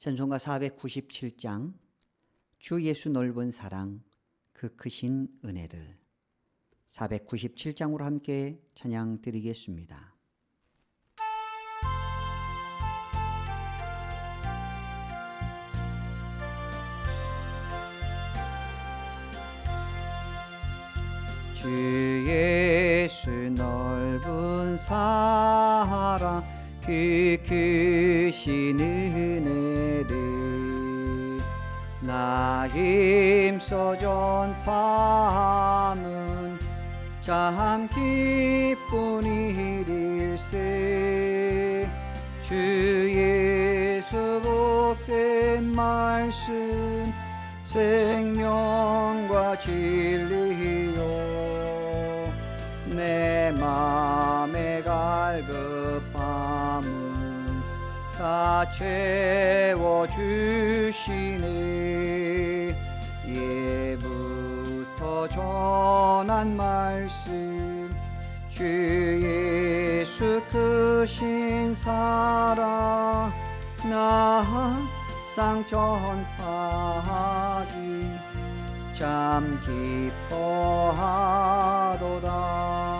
찬송가 497장 주 예수 넓은 사랑 그 크신 은혜를 497장으로 함께 찬양 드리겠습니다. 주 예수 넓은 사랑 그 크신 은혜를 나 힘써 전파함은 참 기쁜 일일세. 주 예수 복된 말씀 생명과 진리요. 내 맘에 갈급함은 다 채워주시네 예부터 전한 말씀 주 예수 크신 사랑 나 항상 전파하기 참 기뻐하도다. 이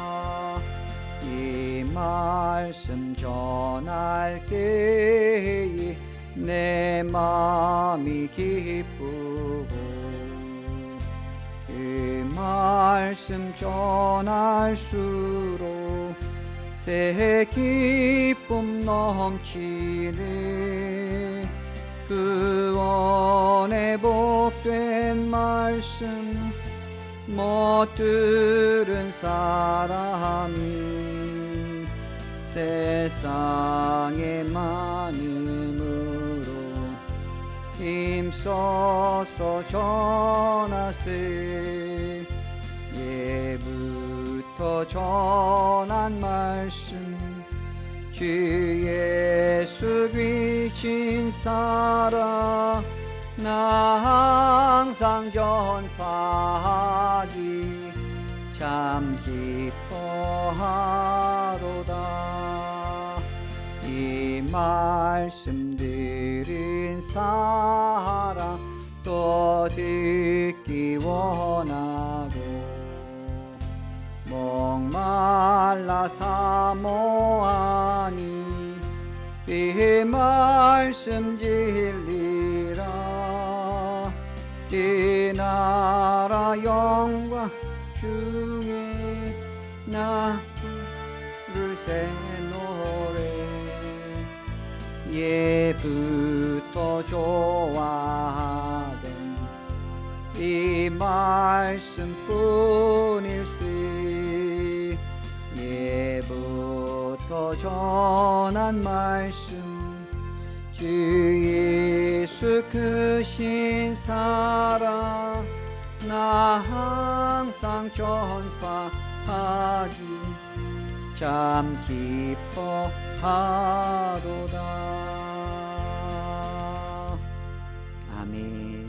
말씀 전할 때에 내 마음이 기쁘고 이 말씀 전할수록 새 기쁨 넘치네 그 원에 복된 말씀 못 들은 사람이 세상에 많음으로 힘써서 전하세 예부터 전한 말씀 주 예수 귀신 사랑 나 항상 전파하기 참 기뻐하도다. 이 말씀 들은 사랑 또 듣기 원하고 목말라 사모하니 이 말씀 진리라 이 나라 영광 중에 나를 새 노래 예부터 좋아하던 이 말씀뿐일세 예부터 전한 말씀 주 예수 크신 사랑 나 항상 전파하기 참 기뻐하도다 아멘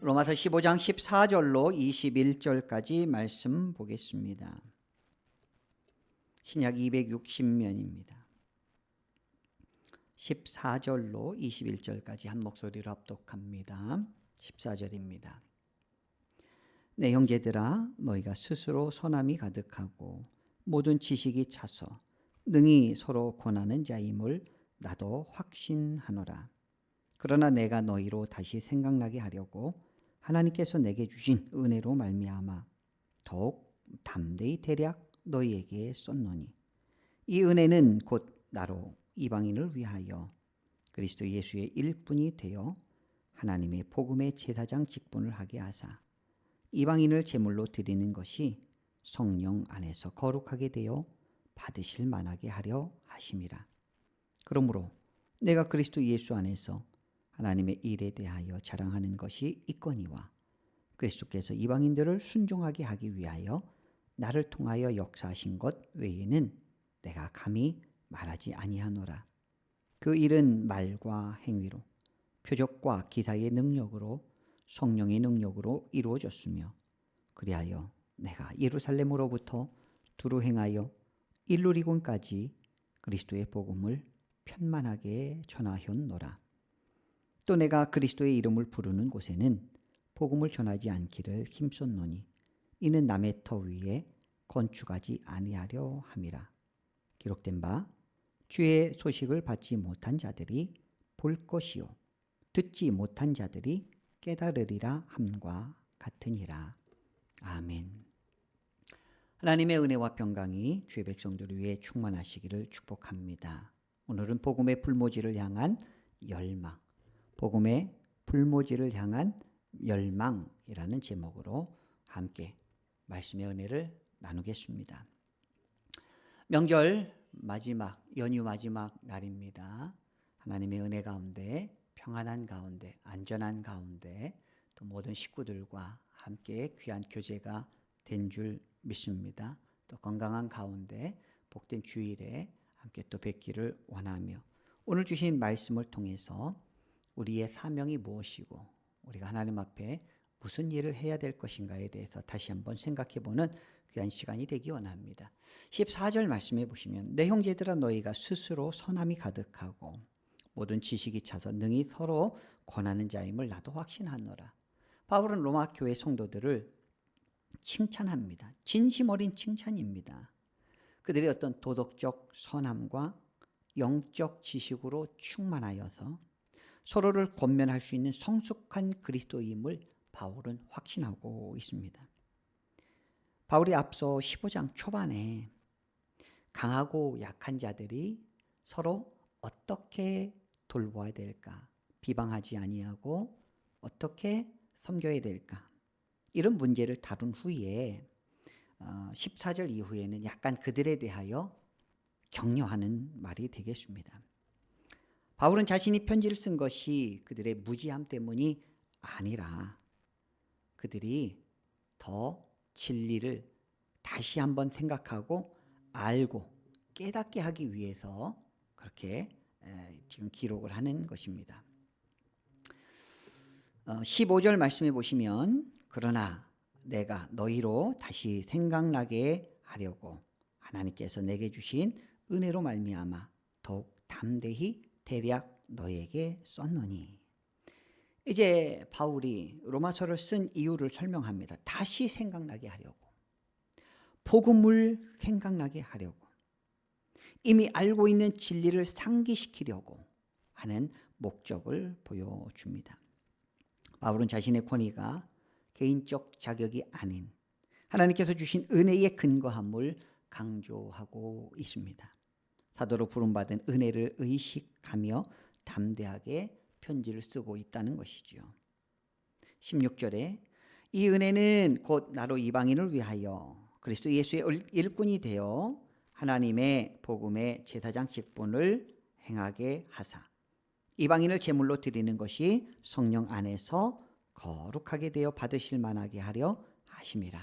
로마서 15장 14절로 21절까지 말씀 보겠습니다. 신약 260면입니다. 14절로 21절까지 한 목소리로 합독합니다. 14절입니다. 내 형제들아 너희가 스스로 선함이 가득하고 모든 지식이 차서 능히 서로 권하는 자임을 나도 확신하노라. 그러나 내가 너희로 다시 생각나게 하려고 하나님께서 내게 주신 은혜로 말미암아 더욱 담대히 대략 너희에게 쏟노니 이 은혜는 곧 나로 이방인을 위하여 그리스도 예수의 일꾼이 되어 하나님의 복음의 제사장 직분을 하게 하사 이방인을 제물로 드리는 것이 성령 안에서 거룩하게 되어 받으실 만하게 하려 하심이라. 그러므로 내가 그리스도 예수 안에서 하나님의 일에 대하여 자랑하는 것이 있거니와 그리스도께서 이방인들을 순종하게 하기 위하여 나를 통하여 역사하신 것 외에는 내가 감히 말하지 아니하노라. 그 일은 말과 행위로 표적과 기사의 능력으로 성령의 능력으로 이루어졌으며 그리하여 내가 예루살렘으로부터 두루 행하여 일루리곤까지 그리스도의 복음을 편만하게 전하였노라. 또 내가 그리스도의 이름을 부르는 곳에는 복음을 전하지 않기를 힘썼노니 이는 남의 터 위에 건축하지 아니하려 함이라. 기록된 바 주의 소식을 받지 못한 자들이 볼 것이요 듣지 못한 자들이 깨달으리라 함과 같으니라. 아멘. 하나님의 은혜와 평강이 주의 백성들 위해 충만하시기를 축복합니다. 오늘은 복음의 불모지를 향한 열망, 복음의 불모지를 향한 열망이라는 제목으로 함께 말씀의 은혜를 나누겠습니다. 명절 마지막 연휴 마지막 날입니다. 하나님의 은혜 가운데 평안한 가운데 안전한 가운데 또 모든 식구들과 함께 귀한 교제가 된 줄 믿습니다. 또 건강한 가운데 복된 주일에 함께 또 뵙기를 원하며 오늘 주신 말씀을 통해서 우리의 사명이 무엇이고 우리가 하나님 앞에 무슨 일을 해야 될 것인가에 대해서 다시 한번 생각해 보는 귀한 시간이 되기 원합니다. 14절 말씀해 보시면 내 형제들아 너희가 스스로 선함이 가득하고 모든 지식이 차서 능히 서로 권하는 자임을 나도 확신하노라. 바울은 로마 교회 성도들을 칭찬합니다. 진심 어린 칭찬입니다. 그들의 어떤 도덕적 선함과 영적 지식으로 충만하여서 서로를 권면할 수 있는 성숙한 그리스도임을 바울은 확신하고 있습니다. 바울이 앞서 15장 초반에 강하고 약한 자들이 서로 어떻게 돌보아야 될까? 비방하지 아니하고 어떻게 섬겨야 될까? 이런 문제를 다룬 후에 14절 어, 이후에는 약간 그들에 대하여 격려하는 말이 되겠습니다. 바울은 자신이 편지를 쓴 것이 그들의 무지함 때문이 아니라 그들이 더 진리를 다시 한번 생각하고 알고 깨닫게 하기 위해서 그렇게 지금 기록을 하는 것입니다. 15절 어, 말씀해 보시면 그러나 내가 너희로 다시 생각나게 하려고 하나님께서 내게 주신 은혜로 말미암아 더욱 담대히 대략 너에게 썼노니 이제 바울이 로마서를 쓴 이유를 설명합니다. 다시 생각나게 하려고. 복음을 생각나게 하려고. 이미 알고 있는 진리를 상기시키려고 하는 목적을 보여줍니다. 바울은 자신의 권위가 개인적 자격이 아닌 하나님께서 주신 은혜의 근거함을 강조하고 있습니다. 사도로 부름받은 은혜를 의식하며 담대하게 편지를 쓰고 있다는 것이지요. 16절에 이 은혜는 곧 나로 이방인을 위하여 그리스도 예수의 일꾼이 되어 하나님의 복음의 제사장 직분을 행하게 하사 이방인을 제물로 드리는 것이 성령 안에서 거룩하게 되어 받으실 만하게 하려 하심이라.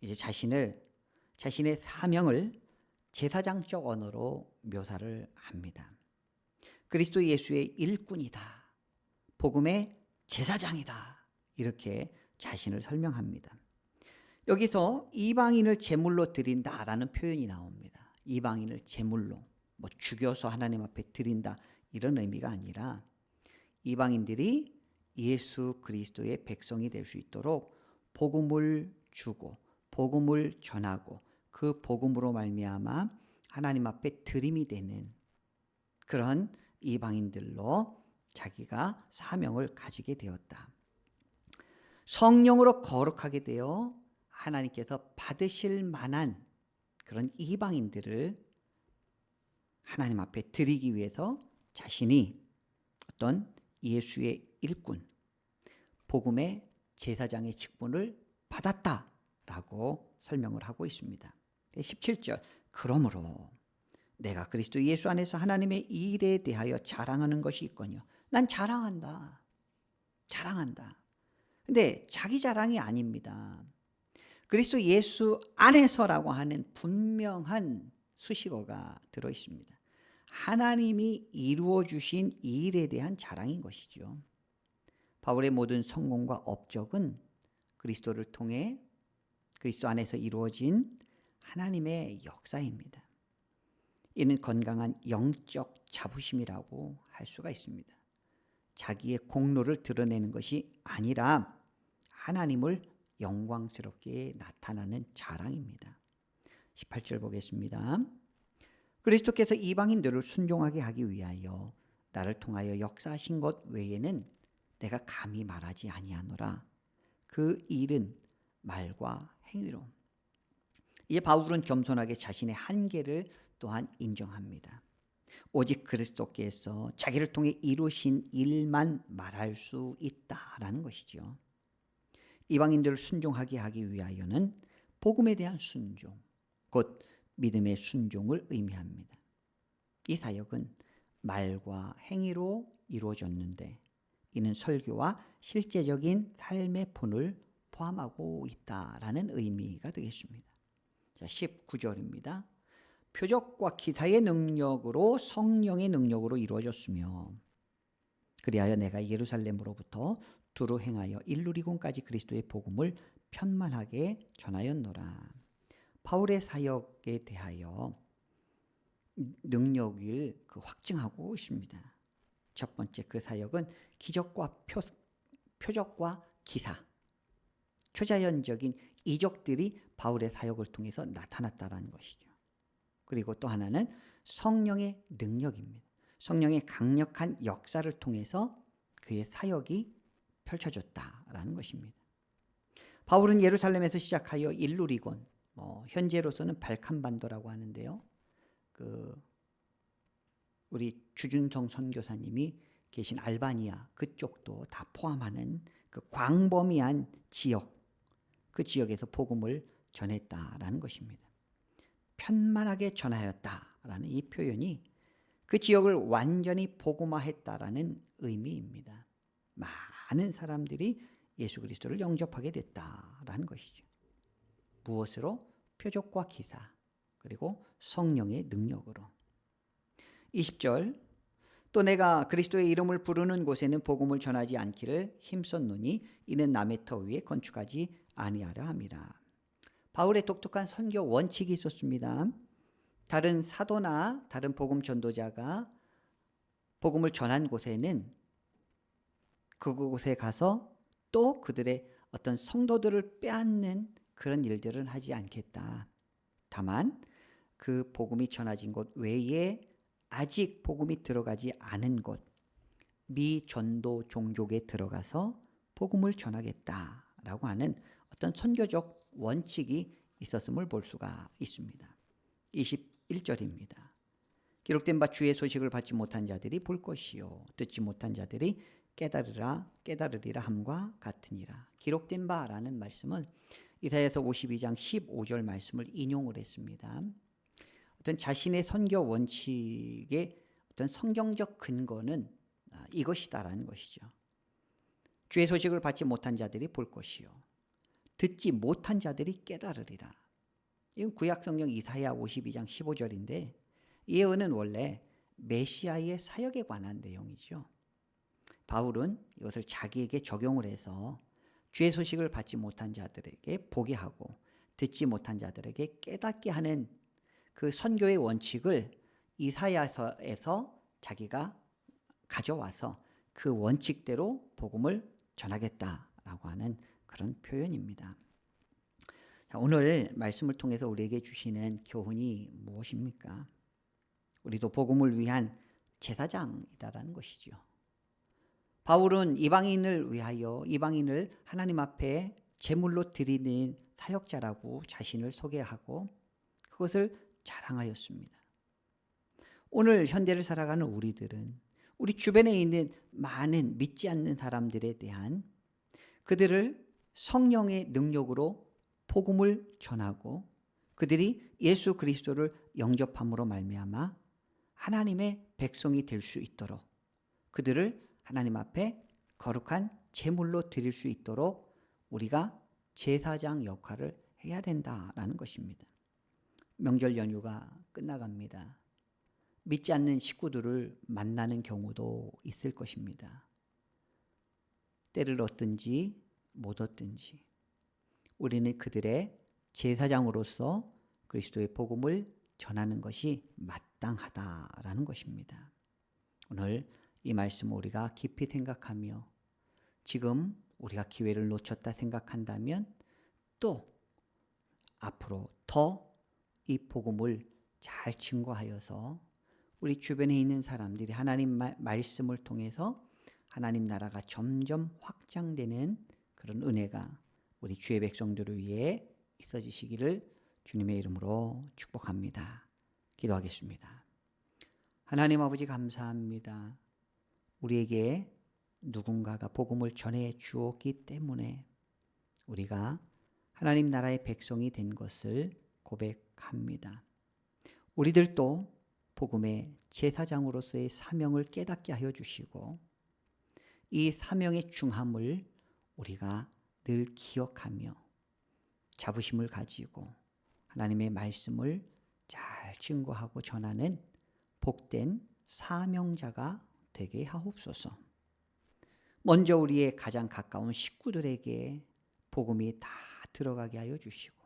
이제 자신을 자신의 사명을 제사장적 언어로 묘사를 합니다. 그리스도 예수의 일꾼이다. 복음의 제사장이다. 이렇게 자신을 설명합니다. 여기서 이방인을 제물로 드린다라는 표현이 나옵니다. 이방인을 제물로 뭐 죽여서 하나님 앞에 드린다 이런 의미가 아니라 이방인들이 예수 그리스도의 백성이 될 수 있도록 복음을 주고 복음을 전하고 그 복음으로 말미암아 하나님 앞에 드림이 되는 그런 이방인들로 자기가 사명을 가지게 되었다. 성령으로 거룩하게 되어 하나님께서 받으실 만한 그런 이방인들을 하나님 앞에 드리기 위해서 자신이 어떤 예수의 일꾼, 복음의 제사장의 직분을 받았다라고 설명을 하고 있습니다. 17절 그러므로 내가 그리스도 예수 안에서 하나님의 일에 대하여 자랑하는 것이 있거니와 난 자랑한다. 자랑한다. 근데 자기 자랑이 아닙니다. 그리스도 예수 안에서라고 하는 분명한 수식어가 들어 있습니다. 하나님이 이루어 주신 일에 대한 자랑인 것이죠. 바울의 모든 성공과 업적은 그리스도를 통해 그리스도 안에서 이루어진 하나님의 역사입니다. 이는 건강한 영적 자부심이라고 할 수가 있습니다. 자기의 공로를 드러내는 것이 아니라 하나님을 영광스럽게 나타나는 자랑입니다. 18절 보겠습니다. 그리스도께서 이방인들을 순종하게 하기 위하여 나를 통하여 역사하신 것 외에는 내가 감히 말하지 아니하노라. 그 일은 말과 행위로. 이제 바울은 겸손하게 자신의 한계를 또한 인정합니다. 오직 그리스도께서 자기를 통해 이루신 일만 말할 수 있다라는 것이죠. 이방인들을 순종하게 하기 위하여는 복음에 대한 순종, 곧 믿음의 순종을 의미합니다. 이 사역은 말과 행위로 이루어졌는데 이는 설교와 실제적인 삶의 본을 포함하고 있다라는 의미가 되겠습니다. 자, 19절입니다. 표적과 기사의 능력으로 성령의 능력으로 이루어졌으며 그리하여 내가 예루살렘으로부터 두루 행하여 일루리곤까지 그리스도의 복음을 편만하게 전하였노라. 바울의 사역에 대하여 능력을 그 확증하고 있습니다. 첫 번째 그 사역은 기적과 표, 표적과 기사, 초자연적인 이적들이 바울의 사역을 통해서 나타났다라는 것이죠. 그리고 또 하나는 성령의 능력입니다. 성령의 강력한 역사를 통해서 그의 사역이 펼쳐졌다라는 것입니다. 바울은 예루살렘에서 시작하여 일루리곤, 뭐 현재로서는 발칸반도라고 하는데요. 그 우리 주준성 선교사님이 계신 알바니아 그쪽도 다 포함하는 그 광범위한 지역 그 지역에서 복음을 전했다라는 것입니다. 편만하게 전하였다라는 이 표현이 그 지역을 완전히 복음화했다라는 의미입니다. 많은 사람들이 예수 그리스도를 영접하게 됐다라는 것이죠. 무엇으로? 표적과 기사 그리고 성령의 능력으로. 20절 또 내가 그리스도의 이름을 부르는 곳에는 복음을 전하지 않기를 힘썼노니 이는 남의 터 위에 건축하지 아니하려 함이라. 바울의 독특한 선교 원칙이 있었습니다. 다른 사도나 다른 복음 전도자가 복음을 전한 곳에는 그곳에 가서 또 그들의 어떤 성도들을 빼앗는 그런 일들은 하지 않겠다. 다만 그 복음이 전해진 곳 외에 아직 복음이 들어가지 않은 곳 미전도 종족에 들어가서 복음을 전하겠다라고 하는 어떤 선교적 원칙이 있었음을 볼 수가 있습니다. 21절입니다. 기록된 바 주의 소식을 받지 못한 자들이 볼 것이요 듣지 못한 자들이 깨달으라 깨달으리라 함과 같으니라. 기록된 바라는 말씀은 이사야서 52장 15절 말씀을 인용을 했습니다. 어떤 자신의 선교 원칙의 어떤 성경적 근거는 아, 이것이다라는 것이죠. 주의 소식을 받지 못한 자들이 볼 것이요. 듣지 못한 자들이 깨달으리라. 이건 구약 성경 이사야 52장 15절인데 이 예언은 원래 메시아의 사역에 관한 내용이죠. 바울은 이것을 자기에게 적용을 해서 주의 소식을 받지 못한 자들에게 보게 하고 듣지 못한 자들에게 깨닫게 하는 그 선교의 원칙을 이사야서에서 자기가 가져와서 그 원칙대로 복음을 전하겠다라고 하는 그런 표현입니다. 자, 오늘 말씀을 통해서 우리에게 주시는 교훈이 무엇입니까? 우리도 복음을 위한 제사장이다라는 것이죠. 바울은 이방인을 위하여 이방인을 하나님 앞에 제물로 드리는 사역자라고 자신을 소개하고 그것을 자랑하였습니다. 오늘 현대를 살아가는 우리들은 우리 주변에 있는 많은 믿지 않는 사람들에 대한 그들을 성령의 능력으로 복음을 전하고 그들이 예수 그리스도를 영접함으로 말미암아 하나님의 백성이 될 수 있도록 그들을 하나님 앞에 거룩한 제물로 드릴 수 있도록 우리가 제사장 역할을 해야 된다라는 것입니다. 명절 연휴가 끝나갑니다. 믿지 않는 식구들을 만나는 경우도 있을 것입니다. 때를 얻든지 못 얻든지 우리는 그들의 제사장으로서 그리스도의 복음을 전하는 것이 마땅하다라는 것입니다. 오늘 이 말씀을 우리가 깊이 생각하며 지금 우리가 기회를 놓쳤다 생각한다면 또 앞으로 더 이 복음을 잘 증거하여서 우리 주변에 있는 사람들이 하나님 마- 말씀을 통해서 하나님 나라가 점점 확장되는 그런 은혜가 우리 주의 백성들을 위해 있어지시기를 주님의 이름으로 축복합니다. 기도하겠습니다. 하나님 아버지 감사합니다. 우리에게 누군가가 복음을 전해 주었기 때문에 우리가 하나님 나라의 백성이 된 것을 고백 합니다. 우리들도 복음의 제사장으로서의 사명을 깨닫게 하여 주시고 이 사명의 중함을 우리가 늘 기억하며 자부심을 가지고 하나님의 말씀을 잘 증거하고 전하는 복된 사명자가 되게 하옵소서. 먼저 우리의 가장 가까운 식구들에게 복음이 다 들어가게 하여 주시고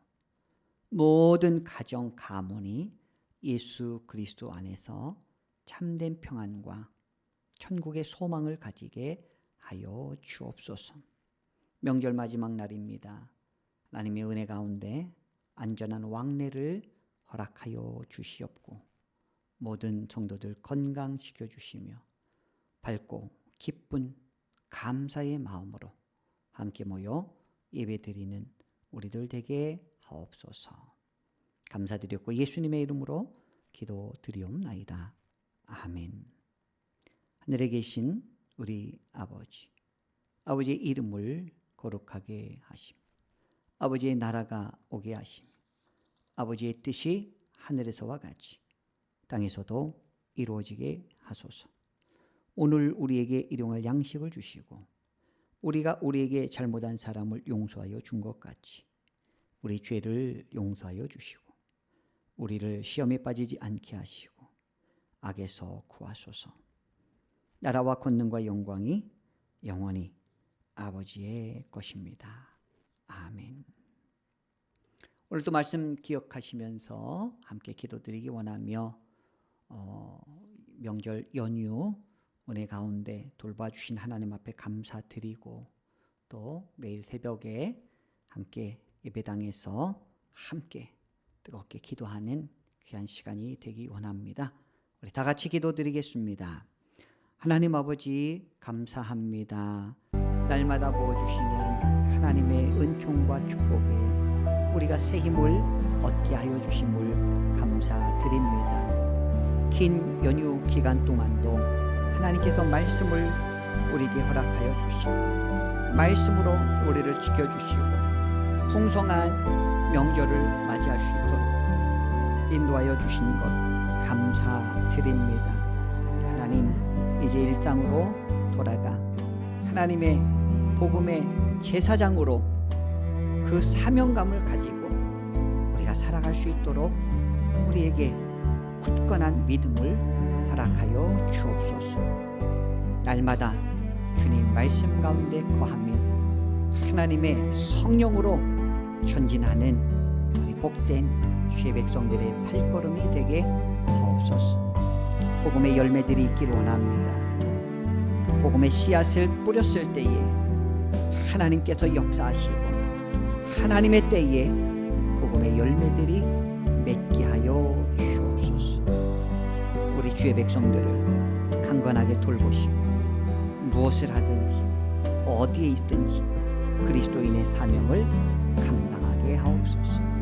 모든 가정 가문이 예수 그리스도 안에서 참된 평안과 천국의 소망을 가지게 하여 주옵소서. 명절 마지막 날입니다. 하나님의 은혜 가운데 안전한 왕래를 허락하여 주시옵고 모든 성도들 건강시켜 주시며 밝고 기쁜 감사의 마음으로 함께 모여 예배드리는 우리들 되게 하옵소서. 감사드렸고 예수님의 이름으로 기도드리옵나이다. 아멘. 하늘에 계신 우리 아버지, 아버지의 이름을 거룩하게 하심, 아버지의 나라가 오게 하심, 아버지의 뜻이 하늘에서와 같이 땅에서도 이루어지게 하소서. 오늘 우리에게 일용할 양식을 주시고 우리가 우리에게 잘못한 사람을 용서하여 준 것 같이 우리 죄를 용서하여 주시고 우리를 시험에 빠지지 않게 하시고 악에서 구하소서. 나라와 권능과 영광이 영원히 아버지의 것입니다. 아멘. 오늘도 말씀 기억하시면서 함께 기도드리기 원하며 어, 명절 연휴 은혜 가운데 돌봐주신 하나님 앞에 감사드리고 또 내일 새벽에 함께 예배당에서 함께 뜨겁게 기도하는 귀한 시간이 되기 원합니다. 우리 다 같이 기도드리겠습니다. 하나님 아버지 감사합니다. 날마다 부어주시는 하나님의 은총과 축복에 우리가 새 힘을 얻게 하여 주심을 감사드립니다. 긴 연휴 기간 동안도 하나님께서 말씀을 우리에게 허락하여 주시고 말씀으로 우리를 지켜주시고 풍성한 명절을 맞이할 수 있도록 인도하여 주신 것 감사드립니다. 하나님 이제 일상으로 돌아가 하나님의 복음의 제사장으로 그 사명감을 가지고 우리가 살아갈 수 있도록 우리에게 굳건한 믿음을 허락하여 주옵소서. 날마다 주님 말씀 가운데 거하며 하나님의 성령으로 전진하는 우리 복된 주의 백성들의 발걸음이 되게 하옵소서. 복음의 열매들이 있기를 원합니다. 복음의 씨앗을 뿌렸을 때에 하나님께서 역사하시고 하나님의 때에 복음의 열매들이 맺게 하여 주옵소서. 우리 주의 백성들을 강건하게 돌보시고 무엇을 하든지 어디에 있든지 그리스도인의 사명을 감당하게 하옵소서.